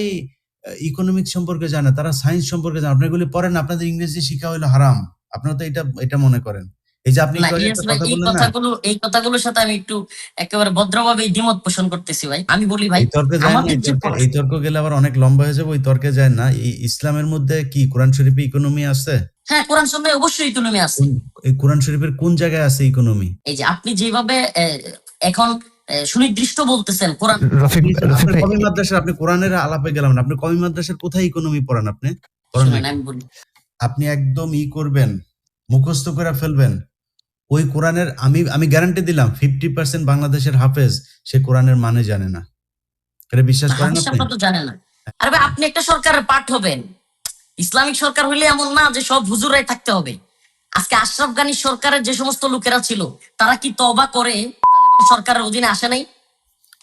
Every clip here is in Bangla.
এই ইকোনমিক্স সম্পর্কে জানে তারা সায়েন্স সম্পর্কে জানে। আপনার এগুলি পড়েন আপনাদের ইংরেজি শিক্ষা হলো হারাম। আপনারা তো এটা এটা মনে করেন। এই যে আপনি কথাগুলো এই কথাগুলোর সাথে আমি একটু একেবারে ভদ্রভাবে দ্বিমত পোষণ করতেছি ভাই। আমি বলি ভাই তর্কে এই তর্কে গেলে আবার অনেক লম্বা হয়ে যাবে ওই তর্কে যায় না। এই ইসলামের মধ্যে কি কোরআন শরীফে ইকোনমি আছে? হ্যাঁ কোরআন সন্ধ্যে অবশ্যই ইকোনমি আছে। এই কোরআন শরীফের কোন জায়গায় আছে ইকোনমি এই যে আপনি যেভাবে এখন সুনির্দিষ্ট বলতেছেন কোরআন। কমি মাদ্রাসার আপনি কোরআনের আলাপে গেলাম আপনি কমি মাদ্রাসার কোথায় ইকোনমি পড়েন আপনি? আপনি একদম ই করবেন মুখস্থ করে ফেলবেন। ওই কোরআনের আমি আমি গ্যারান্টি দিলাম ফিফটি পার্সেন্ট বাংলাদেশের হাফেজ সে কোরআনের মানে জানে না। এটা বিশ্বাস করেন আপনি? জানে না। আরে ভাই আপনি একটা সরকারের পাঠ হবেন। ইসলামিক সরকার হইলে এমন না যে সব হুজুরাই থাকতে হবে। আজকে আশরাফ গানী সরকারের যে সমস্ত লোকেরা ছিল তারা কি তবা করে? সরকারের অধীনে আসে নাই।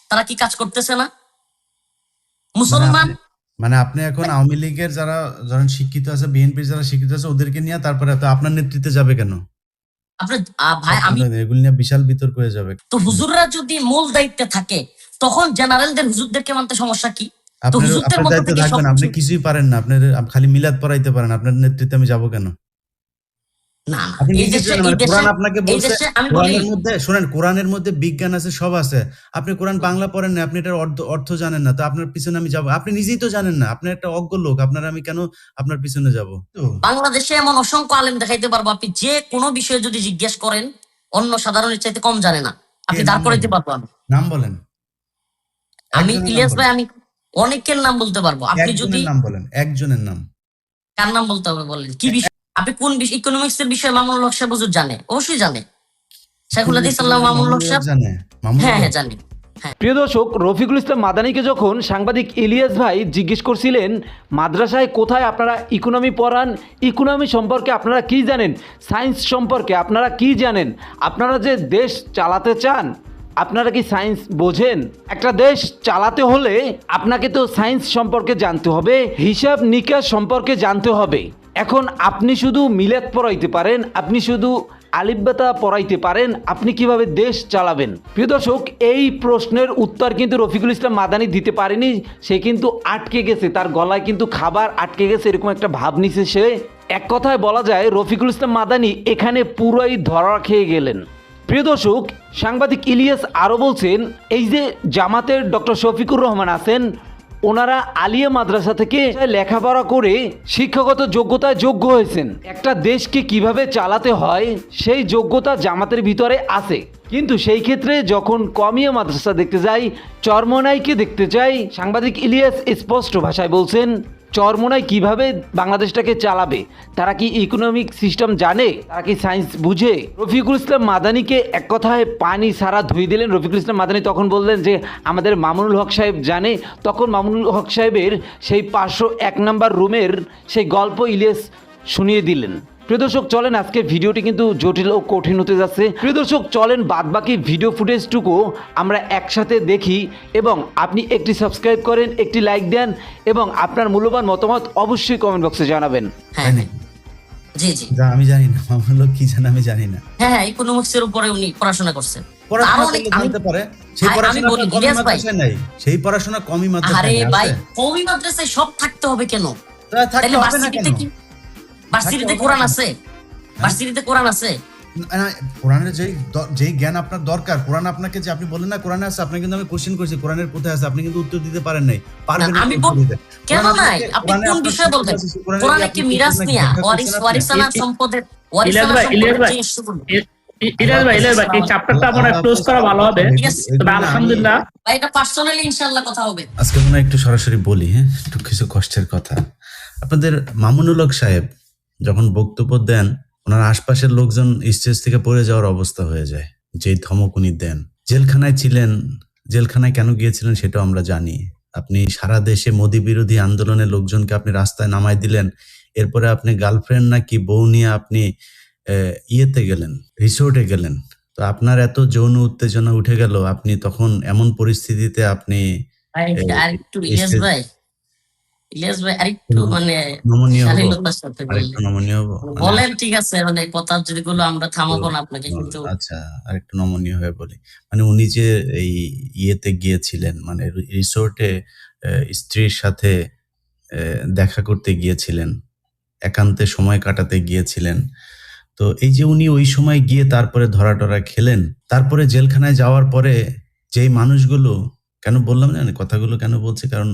তারা কি কাজ করতেছে না? মুসলমান মানে আপনি এখন আওয়ামী লীগের যারা ধরেন শিক্ষিত আছে বিএনপির যারা শিক্ষিত আছে ওদেরকে নিয়ে তারপরে তো আপনার নেতৃত্বে যাবে কেন? আপনার ভাই আমি এগুলি নিয়ে বিশাল বিতর্ক হয়ে যাবে। তো হুজুররা যদি মূল দায়িত্বে থাকে তখন জেনারেলদের হুজুরদেরকে মানতে সমস্যা কি? আপনার দায়িত্বে থাকবেন আপনি কিছুই পারেন না আপনার খালি মিলাদ পড়াইতে পারেন আপনার নেতৃত্বে আমি যাব কেন? না মানে কোরআনের মধ্যে বিজ্ঞান আছে সব আছে। আপনি কোরআন বাংলা পড়েন না আপনি এটার অর্থ জানেন না তো আপনার পিছনে আমি যাব। আপনি নিজেই তো জানেন না আপনি একটা অজ্ঞ লোক আপনার আমি কেন আপনার পিছনে যাব? বাংলাদেশে এমন অসংখ্য আলেম দেখাইতে পারব আপনি যে কোনো বিষয়ে যদি জিজ্ঞেস করেন অন্য সাধারণের চাইতে কম জানে না। আপনি দাঁড় করাইতে? পারব আমি। নাম বলেন। আমি ইলিয়াস ভাই আমি অনেকের নাম বলতে পারব। আপনি যদি নাম বলেন একজনের নাম। কার নাম বলতে হবে বলেন? কি বিষয়? আপনি কোন ইকোনমিক্স এর বিষয়ে মামুনুল হক সাহেব হুজুর জানে? অবশ্যই জানে। শেখুল হাদিস আল্লাহ মামুনুল হক সাহেব জানে? হ্যাঁ হ্যাঁ জানি। প্রিয় দর্শক রফিকুল ইসলাম মাদানিকে যখন সাংবাদিক ইলিয়াস ভাই জিজ্ঞেস করছিলেন মাদ্রাসায় কোথায় আপনারা ইকোনমি পড়ান? ইকোনমি সম্পর্কে আপনারা কি জানেন? সায়েন্স সম্পর্কে আপনারা কি জানেন? আপনারা যে দেশ চালাতে চান আপনারা কি সায়েন্স বোঝেন? একটা দেশ চালাতে হলে আপনাকে তো সায়েন্স সম্পর্কে জানতে হবে হিসাব নিকাশ সম্পর্কে জানতে হবে। এখন আপনি শুধু মিলাদ পড়াইতে পারেন, আপনি শুধু আলিব্বাতা পড়াইতে পারেন, আপনি কীভাবে দেশ চালাবেন? প্রিয় দর্শক, এই প্রশ্নের উত্তর কিন্তু রফিকুল ইসলাম মাদানি দিতে পারেনি, সে কিন্তু আটকে গেছে, তার গলায় কিন্তু খাবার আটকে গেছে, এরকম একটা ভাব নিছে সে। এক কথায় বলা যায়, রফিকুল ইসলাম মাদানি এখানে পুরোই ধরা খেয়ে গেলেন। প্রিয় দর্শক, সাংবাদিক ইলিয়াস আরও বলছেন, এই যে জামাতের ডক্টর শফিকুর রহমান আছেন ওনারা আলিয়া মাদ্রাসা থেকে লেখাপড়া করে শিক্ষাগত যোগ্যতায় যোগ্য হয়েছেন। একটা দেশকে কীভাবে চালাতে হয়, সেই যোগ্যতা জামাতের ভিতরে আছে। কিন্তু সেই ক্ষেত্রে যখন কমিয়া মাদ্রাসা দেখতে যাই, চরমনাইকে দেখতে চাই সাংবাদিক ইলিয়াস স্পষ্ট ভাষায় বলছেন চরমোনাই কীভাবে বাংলাদেশটাকে চালাবে? তারা কি ইকোনমিক সিস্টেম জানে? তারা কি সায়েন্স বুঝে? রফিকুল ইসলাম মাদানিকে এক কথায় পানি সারা ধুয়ে দিলেন। রফিকুল ইসলাম মাদানি তখন বললেন যে, আমাদের মামুনুল হক সাহেব জানে। তখন মামুনুল হক সাহেবের সেই পাঁচশো এক নম্বর রুমের সেই গল্প ইলিয়াস শুনিয়ে দিলেন। প্রিয় দর্শক চলেন আজকের ভিডিওটি কিন্তু জটিল ও কঠিন হতে যাচ্ছে। প্রিয় দর্শক চলেন বাদবাকি ভিডিও ফুটেজটুকু আমরা একসাথে দেখি এবং আপনি একটি সাবস্ক্রাইব করেন একটি লাইক দেন এবং আপনার মূল্যবান মতামত অবশ্যই কমেন্ট বক্সে জানাবেন। হ্যাঁ জি জি। যা আমি জানি না মামুনুল হক কি জানে আমি জানি না। হ্যাঁ হ্যাঁ ইকোনমিক্স এর উপরে উনি পড়াশোনা করছেন। আরও পারে সেই পড়াশোনা। নাই সেই পড়াশোনা কমই আরে মাদ্রাসায় নাই, ভাই আছে? মাদ্রাসায় সব থাকতে হবে কেন? থাকতে হবে না কেন? ভার্সিটিতে কোরআন আছে। ভার্সিটিতে কোরআন আছে। কোরআনের যেই দ- যেই জ্ঞান আপনার দরকার কোরআন আপনাকে যে আপনি বলেন না কোরআনে আছে আপনি কিন্তু আমি কোশ্চেন করছি কোরআনের কোথায় আছে আপনি কিন্তু উত্তর দিতে পারেন নাই। পারবেন আমি কেন নাই? আপনি কোন বিষয়ে বলবেন? কোরআনে কি মিরাজ নিয়া ওয়ারিস ওয়ারিসানা সম্পদের ওয়ারিসানা ভাই, সম্পদের ভাই, এই চ্যাপ্টারটা মনে ক্লোজ করা ভালো হবে? তবে আলহামদুলিল্লাহ। ভাই এটা পার্সোনালি ইনশাআল্লাহ কথা হবে। আজকে মনে একটু সরাসরি বলি হ্যাঁ? একটু কিছু কষ্টের কথা। আপনাদের মামুনুল হক সাহেব যখন বক্তব্য দেন ওনার আশপাশের লোকজন স্টেজ থেকে পড়ে যাওয়ার অবস্থা হয়ে যায় যে ধমক উনি দেন। জেলখানায় ছিলেন জেলখানায় কেন গিয়েছিলেন সেটাও আমরা জানি। আপনি সারা দেশে মোদী বিরোধী আন্দোলনের লোকজনকে আপনি রাস্তায় নামাই দিলেন এরপরে আপনি গার্লফ্রেন্ড নাকি বউ নিয়ে আপনি ইয়েতে গেলেন রিসোর্টে গেলেন। তো আপনার এত যৌন উত্তেজনা উঠে গেল আপনি তখন এমন পরিস্থিতিতে আপনি আর একটু ভাই। ইলিয়াস ভাই আরেকটু মানে শালীনতার সাথে মানে বলেন ঠিক আছে মানে কথা যদি গুলো আমরা থামাবো না আপনাকে কিন্তু। আচ্ছা আরেকটু নমনীয় হয়ে বলি। মানে উনি যে এই ইয়েতে গিয়েছিলেন মানে রিসোর্টে স্ত্রীর সাথে দেখা করতে গিয়েছিলেন একান্তে সময় কাটাতে গিয়েছিলেন। তো এই যে উনি ওই সময় গিয়ে তারপরে ধরা টরা খেলেন তারপরে জেলখানায় যাওয়ার পরে যেই মানুষগুলো কেন বললাম জানেন কথাগুলো কেন বলছে? কারণ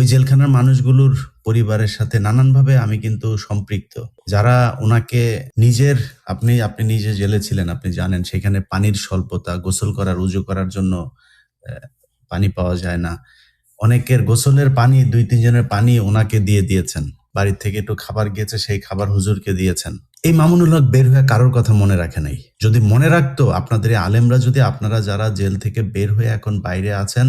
ওই জেলখানার মানুষগুলোর পরিবারের সাথে নানানভাবে আমি কিন্তু সম্পৃক্ত। যারা ওনাকে নিজের, আপনি আপনি নিজে জেলে ছিলেন, আপনি জানেন, সেখানে পানির স্বল্পতা, গোসল করার, উজু করার জন্য পানি পাওয়া যায় না। অনেকের গোসলের পানি, দুই তিনজনের পানি ওনাকে দিয়ে দিয়েছেন। বাড়ির থেকে একটু খাবার গিয়েছে সেই খাবার হুজুরকে দিয়েছেন। এই মামুনুল হক বের হয়ে কারোর কথা মনে রাখে নাই। যদি মনে রাখতো, আপনাদের আলেমরা, যদি আপনারা যারা জেল থেকে বের হয়ে এখন বাইরে আছেন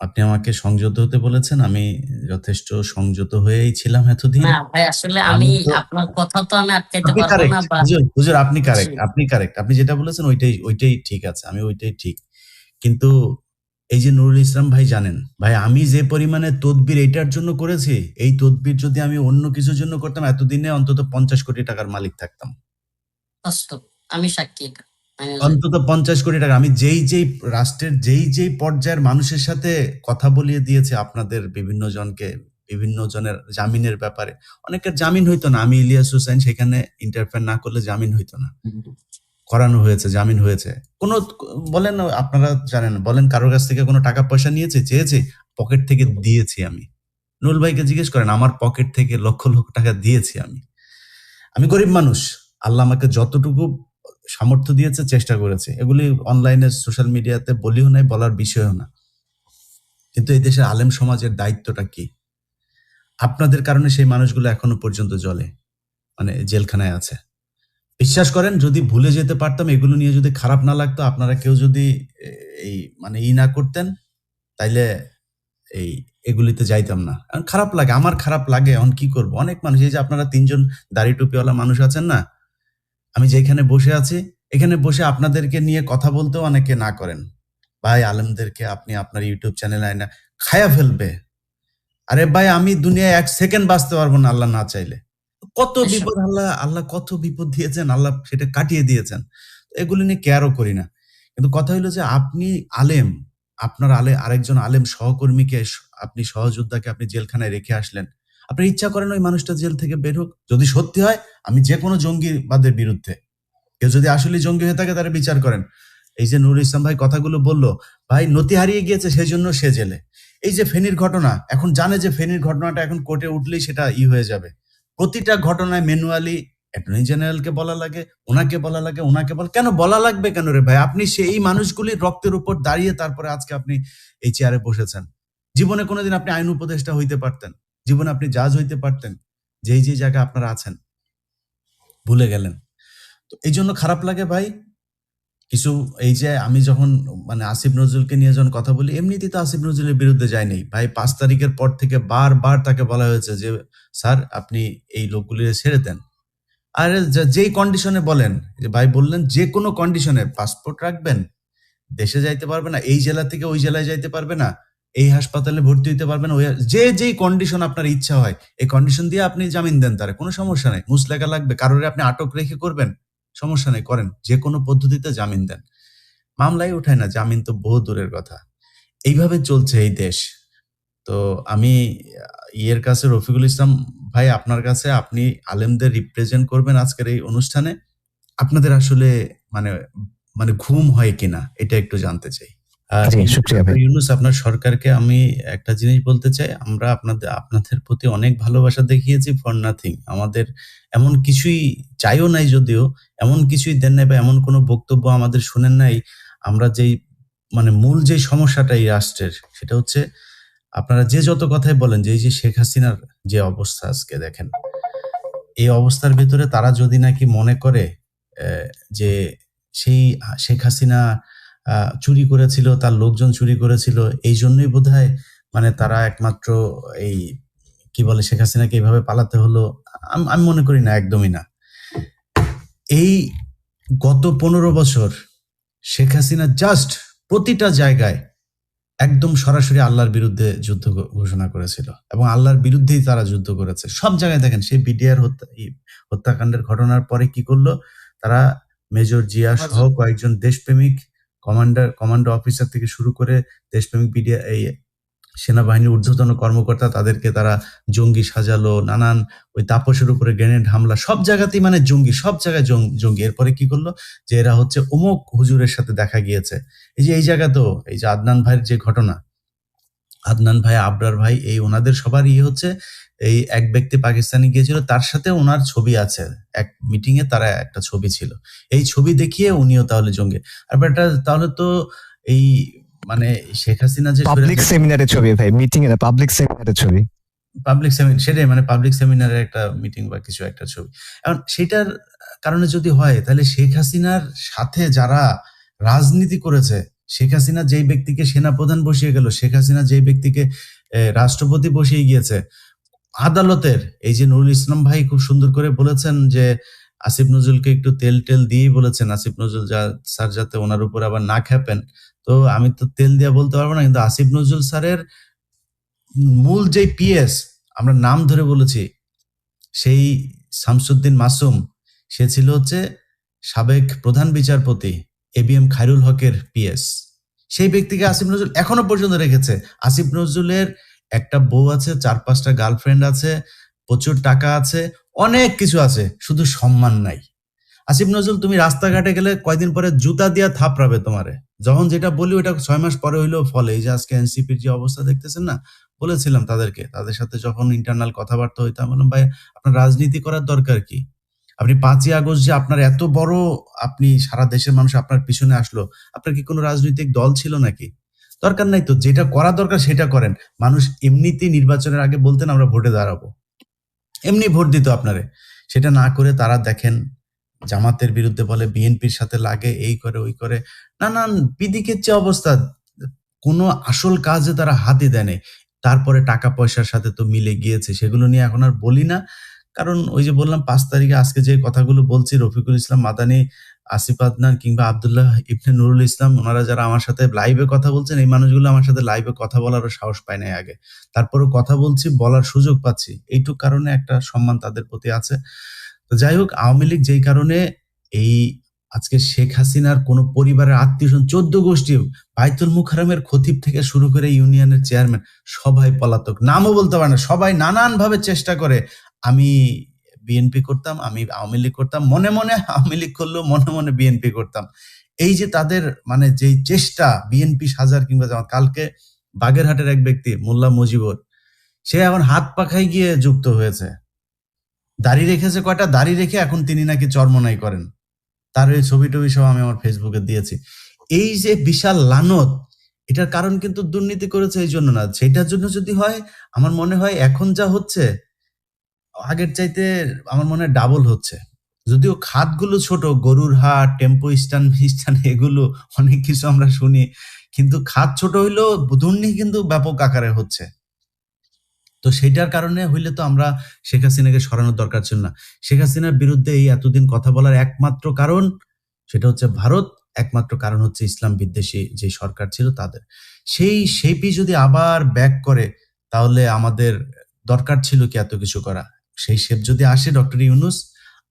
আপনি আমাকে সংযত হতে বলেছেন আমি যথেষ্ট সংযত হয়েই ছিলাম এতদিন। না ভাই আসলে আমি আপনার কথা তো আমি আটকাইতে পারব না হুজুর আপনি কারেক্ট আপনি কারেক্ট আপনি যেটা বলেছেন ওইটাই ওইটাই ঠিক আছে আমি ওইটাই ঠিক। কিন্তু এই যে নুরুল ইসলাম ভাই জানেন ভাই আমি যে পরিমাণে তদবির এটার জন্য করেছি এই তদবির যদি আমি অন্য কিছুর জন্য করতাম এতদিনে অন্তত পঞ্চাশ কোটি টাকার মালিক থাকতাম। আমি সাক্ষী অন্তত পঞ্চাশ কোটি টাকা। আমি যেই যেই রাষ্ট্রের যেই যেই পর্যায়ের মানুষের সাথে কথা বলিয়ে দিয়েছে আপনাদের বিভিন্ন জনকে বিভিন্ন জনের জামিনের ব্যাপারে। অনেকের জামিন হইতো না। আমি ইলিয়াস হোসেন সেখানে ইন্টারফেয়ার না করলে জামিন হইতো না। করানো হয়েছে জামিন হয়েছে। কোনো বলেন আপনারা জানেন বলেন কারোর কাছ থেকে কোনো টাকা পয়সা নিয়েছে চেয়েছে? পকেট থেকে দিয়েছি আমি। নুল ভাইকে জিজ্ঞেস করেন আমার পকেট থেকে লক্ষ লক্ষ টাকা দিয়েছি আমি। আমি গরিব মানুষ। আল্লাহ আমাকে যতটুকু সামর্থ্য দিয়েছে, চেষ্টা করেছে। এগুলি অনলাইনে সোশ্যাল মিডিয়াতে বলিও নাই, বলার বিষয়ও না। কিন্তু এই দেশের আলেম সমাজের দায়িত্বটা কি? আপনাদের কারণে সেই মানুষগুলো এখনও পর্যন্ত জ্বলে মানে জেলখানায় আছে। বিশ্বাস করেন, যদি ভুলে যেতে পারতাম, এগুলো নিয়ে যদি খারাপ না লাগতো, আপনারা কেউ যদি এই মানে ই না করতেন, তাইলে এই, এগুলিতে যাইতাম না। খারাপ লাগে, আমার খারাপ লাগে, এখন কি করব? অনেক মানুষ, এই যে আপনারা তিনজন দাড়ি টুপিওয়ালা মানুষ আছেন না আমি যেখানে বসে আছি এখানে বসে আপনাদেরকে নিয়ে কথা বলতেও অনেকে না করেন। ভাই আলেমদেরকে আপনি আপনার ইউটিউব চ্যানেল আয় না খায়া ফেলবে। আরে ভাই আমি দুনিয়ায় এক সেকেন্ড বাঁচতে পারব না আল্লাহ না চাইলে। কত বিপদ আল্লাহ আল্লাহ কত বিপদ দিয়েছেন আল্লাহ সেটা কাটিয়ে দিয়েছেন। এগুলি নিয়ে কেয়ারও করি না। কিন্তু কথা হলো যে আপনি আলেম আপনার আলে আরেকজন আলেম সহকর্মীকে আপনি সহযোদ্ধাকে আপনি জেলখানায় রেখে আসলেন। আপনার ইচ্ছা করেন ওই মানুষটা জেল থেকে বের হোক। যদি সত্যি হয়, আমি যে কোনো জঙ্গিবাদের বিরুদ্ধে। কেউ যদি আসলে জঙ্গি হয়ে থাকে, তারা বিচার করেন। এই যে নুরুল ইসলাম ভাই কথাগুলো বলল, ভাই নতি হারিয়ে গিয়েছে সেই জন্য সে জেলে। এই যে ফেনীর ঘটনা, এখন জানে যে ফেনীর ঘটনাটা এখন কোর্টে উঠলেই সেটা ই হয়ে যাবে। প্রতিটা ঘটনায় ম্যানুয়ালি অ্যাটর্নি জেনারেলকে বলা লাগে, ওনাকে বলা লাগে, ওনাকে বলা, কেন বলা লাগবে কেন রে ভাই? আপনি সেই মানুষগুলির রক্তের উপর দাঁড়িয়ে তারপরে আজকে আপনি এই চেয়ারে বসেছেন। জীবনে কোনোদিন আপনি আইন উপদেষ্টা হইতে পারতেন। জীবনে আপনি জাজ হইতে পারতেন, যেই যে জায়গায় আপনারা আছেন। ভুলে গেলেন। তো এই জন্য খারাপ লাগে ভাই, কিছু এই যে আমি যখন মানে আসিফ নজরুলকে নিয়ে যখন কথা বলি, এমনিতেই তো আসিফ নজরুলের বিরুদ্ধে যায়নি ভাই, পাঁচ তারিখের পর থেকে বারবার তাকে বলা হয়েছে যে, স্যার, আপনি এই লোকগুলি ছেড়ে দেন। আর যেই কন্ডিশনে বলেন, যে ভাই বললেন যে কোনো কন্ডিশনে পাসপোর্ট রাখবেন, দেশে যাইতে পারবে না, এই জেলা থেকে ওই জেলায় যাইতে পারবে না। এই হাসপাতালে ভর্তি হইতে পারবেন ওই যে যেই কন্ডিশন আপনার ইচ্ছা হয়, এই কন্ডিশন দিয়ে আপনি জামিন দেন তারা, কোনো সমস্যা নেই। মুসলেখা লাগবে, কারোর আপনি আটক রেখে করবেন, সমস্যা নেই, করেন। যে কোনো পদ্ধতিতে জামিন দেন। মামলাই উঠায় না, জামিন তো বহু দূরের কথা। এইভাবে চলছে এই দেশ। তো আমি ইয়ের কাছে, রফিকুল ইসলাম ভাই, আপনার কাছে আপনি আলেমদের রিপ্রেজেন্ট করবেন আজকের এই অনুষ্ঠানে। আপনাদের আসলে মানে মানে ঘুম হয় কিনা, এটা একটু জানতে চাই। ইউনুস আপনার সরকারকে আমি একটা জিনিস বলতে চাই আমরা আপনাদের আপনাদের প্রতি অনেক ভালোবাসা দেখিয়েছি ফর নাথিং আমাদের এমন কিছুই চাইও নাই যদিও এমন কিছুই দেন নাই বা এমন কোনো বক্তব্য আমাদের শুনেন নাই। আমরা যেই মানে মূল যে সমস্যাটা এই রাষ্ট্রের সেটা হচ্ছে আপনারা যে যত কথাই বলেন যে এই যে শেখ হাসিনার যে অবস্থা আজকে দেখেন এই অবস্থার ভিতরে তারা যদি নাকি মনে করে আহ, যে সেই শেখ হাসিনা চুরি করেছিল তার লোকজন চুরি করেছিল এই জন্যই বোধহয় মানে তারা একমাত্র এই কি বলে শেখ হাসিনাকে এইভাবে পালাতে হলো আম- আমি মনে করি না একদমই না। এই গত পনেরো বছর শেখ হাসিনা জাস্ট প্রতিটা জায়গায় একদম সরাসরি আল্লাহর বিরুদ্ধে যুদ্ধ ঘোষণা করেছিল এবং আল্লাহর বিরুদ্ধেই তারা যুদ্ধ করেছে। সব জায়গায় দেখেন সেই বিডিআর হত্যা হত্যাকাণ্ডের ঘটনার পরে কি করল? তারা মেজর জিয়া সহ কয়েকজন দেশপ্রেমিক কমান্ডার, কমান্ডো অফিসার থেকে শুরু করে দেশপ্রেমিক বিডিআর এই সেনাবাহিনীর ঊর্ধ্বতন কর্মকর্তা, তাদেরকে তারা জঙ্গি সাজালো, নানান ওই তাপসের উপরে গ্রেনেড হামলা, সব জায়গাতেই মানে জঙ্গি, সব জায়গায় জঙ্গি। এরপরে কি করল? যে এরা হচ্ছে অমুক হুজুরের সাথে দেখা গিয়েছে। এই যে এই জায়গাতেও এই যে আদনান ভাইয়ের যে ঘটনা আদনান ভাই আবরার ভাই এই ওনাদের সবার ইয়ে হচ্ছে এই এক ব্যক্তি পাকিস্তানে গিয়েছিল। তার সাথে ওনার ছবি আছে। এক মিটিং এ তারা একটা ছবি ছিল। এই ছবি দেখিয়ে উনিও তাহলে জঙ্গি। আর এটা তাহলে তো এই মানে শেখ হাসিনা যে পাবলিক সেমিনারের ছবি ভাই মিটিং এর পাবলিক সেমিনারের ছবি। পাবলিক সেমিনার সেটাই মানে পাবলিক সেমিনারের একটা মিটিং বা কিছু একটা ছবি। এখন সেটার কারণে যদি হয় তাহলে শেখ হাসিনার সাথে যারা রাজনীতি করেছে শেখ হাসিনা যেই ব্যক্তিকে সেনাপ্রধান বসিয়ে গেল, শেখ হাসিনা যেই ব্যক্তিকে রাষ্ট্রপতি বসিয়ে গিয়েছে, আদালতের এই যে নুরুল ইসলাম ভাই খুব সুন্দর করে বলেছেন যে, আসিফ নজরুলকে একটু তেল টেল দিয়েই বলেছেন, আসিফ নজরুল যা স্যার যাতে ওনার উপর আবার না খেপেন তো আমি তো তেল দিয়ে বলতে পারব না, কিন্তু আসিফ নজরুল স্যারের মূল যে পিএস, আমরা নাম ধরে বলেছি, সেই শামসুদ্দিন মাসুম, সে ছিল হচ্ছে সাবেক প্রধান বিচারপতি এ বি এম খায়রুল হকের পিএস সেই ব্যক্তিকে আসিফ নজরুল এখনও পর্যন্ত রেখেছে। আসিফ নজরুলের একটা বউ আছে, চার পাঁচটা গার্লফ্রেন্ড আছে, প্রচুর টাকা আছে, অনেক কিছু আছে, শুধু সম্মান নাই। আসিফ নজরুল তুমি রাস্তাঘাটে গেলে কয়দিন পরে জুতা দিয়া থাপড়াবে তোমারে। যখন যেটা বলি ওটা ছয় মাস পরে হইলেও ফলে। এই যে আজকে এনসিপির যে অবস্থা দেখতেছেন না, বলেছিলাম তাদেরকে। তাদের সাথে যখন ইন্টারনাল কথাবার্তা হইতাম বললাম, ভাই, আপনার রাজনীতি করার দরকার কি? আপনি পাঁচই আগস্ট যে আপনার এত বড় আপনি সারা দেশের মানুষ আপনার পিছনে আসলো, আপনার কি কোনো রাজনৈতিক দল ছিল নাকি? দরকার নাই তো, যেটা করা দরকার সেটা করেন। মানুষ এমনিতেই নির্বাচনের আগে বলতেন, আমরা ভোটে দাঁড়াবো। এমনি ভোট দিত আপনারে। সেটা না করে তারা দেখেন, জামাতের বিরুদ্ধে বলে, বিএনপির সাথে লাগে, এই করে, ওই করে। নানান বিদিকের যে অবস্থা। কোনো আসল কাজে তারা হাতে দেয় তারপরে টাকা পয়সার সাথে তো মিলে গিয়েছে, সেগুলো নিয়ে এখন আর বলি না। কারণ ওই যে বললাম, পাঁচ তারিখে আজকে যে কথাগুলো বলছি, রফিকুল ইসলাম, মাদানি আসিফ আদনান কিংবা আবদুল্লাহ ইবনে নুরুল ইসলাম, ওনারা যারা আমার সাথে লাইভে কথা বলছেন, এই মানুষগুলো আমার সাথে লাইভে কথা বলারও সাহস পায় নাই আগে। তারপরেও কথা বলছি, বলার সুযোগ পাচ্ছি। এইটুক কারণে একটা সম্মান তাদের প্রতি আছে। তো যাই হোক, আওয়ামী লীগ যেই কারণে এই আজকে শেখ হাসিনার কোন পরিবারের আত্মীয় স্বজন, চোদ্দ গোষ্ঠী, বাইতুল মুখারমের খতিব থেকে শুরু করে ইউনিয়নের চেয়ারম্যান সবাই পলাতক। নামও বলতে পারে না, সবাই নানান ভাবে চেষ্টা করে আমি বিএনপি করতাম, আমি আওয়ামী লীগ করতাম, মনে মনে আওয়ামী লীগ করলেও মনে মনে বিএনপি করতাম। এই যে তাদের মানে যে চেষ্টা বিএনপি সাজার কিংবা জামাত কালকে বাগেরহাটের এক ব্যক্তি, মোল্লা মুজিবুর, সে এখন হাত পাখায় গিয়ে যুক্ত হয়েছে। দাড়ি রেখেছে কয়টা? দাড়ি রেখে এখন তিনি নাকি চর্মনাই করেন। তার ওই ছবি টবি সব আমি আমার ফেসবুকে দিয়েছি। এই যে বিশাল লানত, এটার কারণ কিন্তু দুর্নীতি করেছে এই জন্য না। সেটার জন্য যদি হয়, আমার মনে হয় এখন যা হচ্ছে আগের চাইতে আমার মনে হয় ডাবল হচ্ছে। যদিও খাতগুলো ছোট, গরুর হাট টেম্পো স্ট্যান্ড স্ট্যান্ড এগুলো অনেক কিছু আমরা শুনি, কিন্তু খাত ছোট হইলেও দুর্নীতি কিন্তু ব্যাপক আকারে হচ্ছে। তো সেটার কারণে হইলে তো আমরা শেখ হাসিনাকে সরানোর দরকার ছিল না। শেখ হাসিনার বিরুদ্ধে এই এতদিন কথা বলার একমাত্র কারণ, সেটা হচ্ছে ভারত, একমাত্র কারণ হচ্ছে ইসলাম বিদ্বেষী যে সরকার ছিল তাদের। সেই শেপই যদি আবার ব্যাক করে, তাহলে আমাদের দরকার ছিল কি এত কিছু করা। সেই শেপ যদি আসে ডক্টর ইউনুস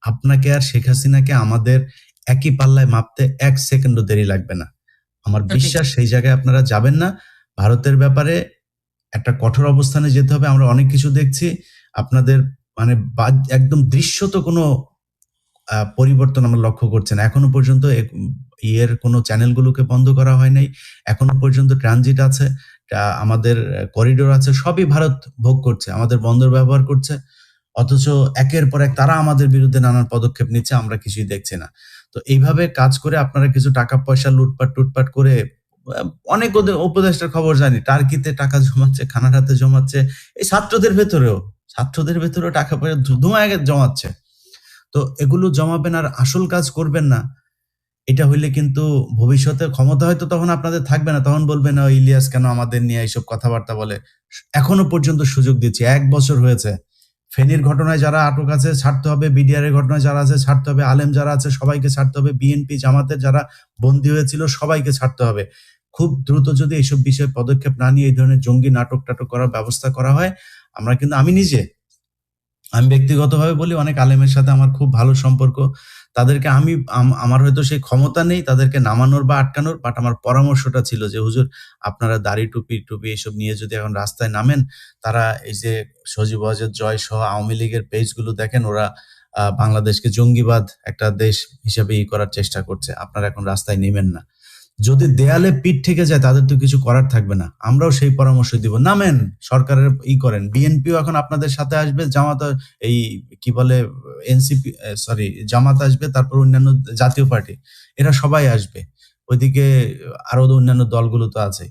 আপনাকে আর শেখ হাসিনাকে আমাদের একই পাল্লায় মাপতে এক সেকেন্ডও দেরি লাগবে না। আমার বিশ্বাস সেই জায়গায় আপনারা যাবেন না। ভারতের ব্যাপারে একটা কঠোর অবস্থানে যেতে হবে। আমরা অনেক কিছু দেখছি। আপনাদের মানে একদম দৃশ্যত কোনো পরিবর্তন আমরা লক্ষ্য করছি না। এখনও পর্যন্ত ইয়ের কোনো চ্যানেলগুলোকে বন্ধ করা হয় নাই। এখনও পর্যন্ত ট্রানজিট আছে আমাদের করিডোর আছে। সবই ভারত ভোগ করছে। আমাদের বন্দর ব্যবহার করছে। অথচ একের পর এক তারা আমাদের বিরুদ্ধে নানান পদক্ষেপ নিচ্ছে আমরা কিছুই দেখছি না। তো এইভাবে কাজ করে আপনারা কিছু টাকা পয়সা লুটপাট টুটপাট করে অনেক ওদের উপদেষ্টার খবর জানি টার্কিতে টাকা জমাচ্ছে কানাডাতে জমাচ্ছে এই ছাত্রদের ভেতরেও ছাত্রদের ভেতরেও টাকা পয়সা ধুমায় জমাচ্ছে। তো এগুলো জমাবেন আর আসল কাজ করবেন না। এটা হইলে কিন্তু ভবিষ্যতে ক্ষমতা হয়তো তখন আপনাদের থাকবে না তখন বলবেন "ও, ইলিয়াস কেন আমাদের নিয়ে এইসব কথাবার্তা বলে? এখনও পর্যন্ত সুযোগ দিচ্ছি এক বছর হয়েছে। ফেনীর ঘটনায় যারা আটক আছে, ছাড়তে হবে। বিডিআর এর ঘটনায় যারা আছে, ছাড়তে হবে। আলেম যারা আছে, সবাইকে ছাড়তে হবে। বিএনপি জামাতের যারা বন্দী হয়েছিল, সবাইকে ছাড়তে হবে। খুব দ্রুত যদি এইসব বিষয়ে পদক্ষেপ না নিয়ে এই ধরনের জঙ্গি নাটক টাটক করার ব্যবস্থা করা হয়, আমরা কিন্তু, আমি নিজে, আমি ব্যক্তিগতভাবে বলি, অনেক আলেমের সাথে আমার খুব ভালো সম্পর্ক। তাদেরকে আমি, আম- আমার হয়তো সেই ক্ষমতা নেই, তাদেরকে নামানোর বা আটকানোর বাট আমার পরামর্শটা ছিল যে, হুজুর, আপনারা দাড়ি টুপি টুপি এসব নিয়ে যদি এখন রাস্তায় নামেন, তারা এই যে সজীব ওয়াজেদ, জয় সহ আওয়ামী লীগের পেজগুলো দেখেন, ওরা বাংলাদেশকে জঙ্গিবাদ একটা দেশ হিসেবে ই করার চেষ্টা করছে। আপনারা এখন রাস্তায় নেমেন না। যদি দেয়ালে পিঠ থেকে যায়, তাদের তো কিছু করার থাকবে না। আমরাও সেই পরামর্শ দিব। নামেন, সরকারের ই করেন। বিএনপিও এখন আপনাদের সাথে আসবে, জামাত, এই কি বলে, এনসিপি সরি, জামাত আসবে, তারপর অন্যান্য জাতীয় পার্টি, এরা সবাই আসবে। ওইদিকে আরও অন্যান্য দলগুলো তো আছে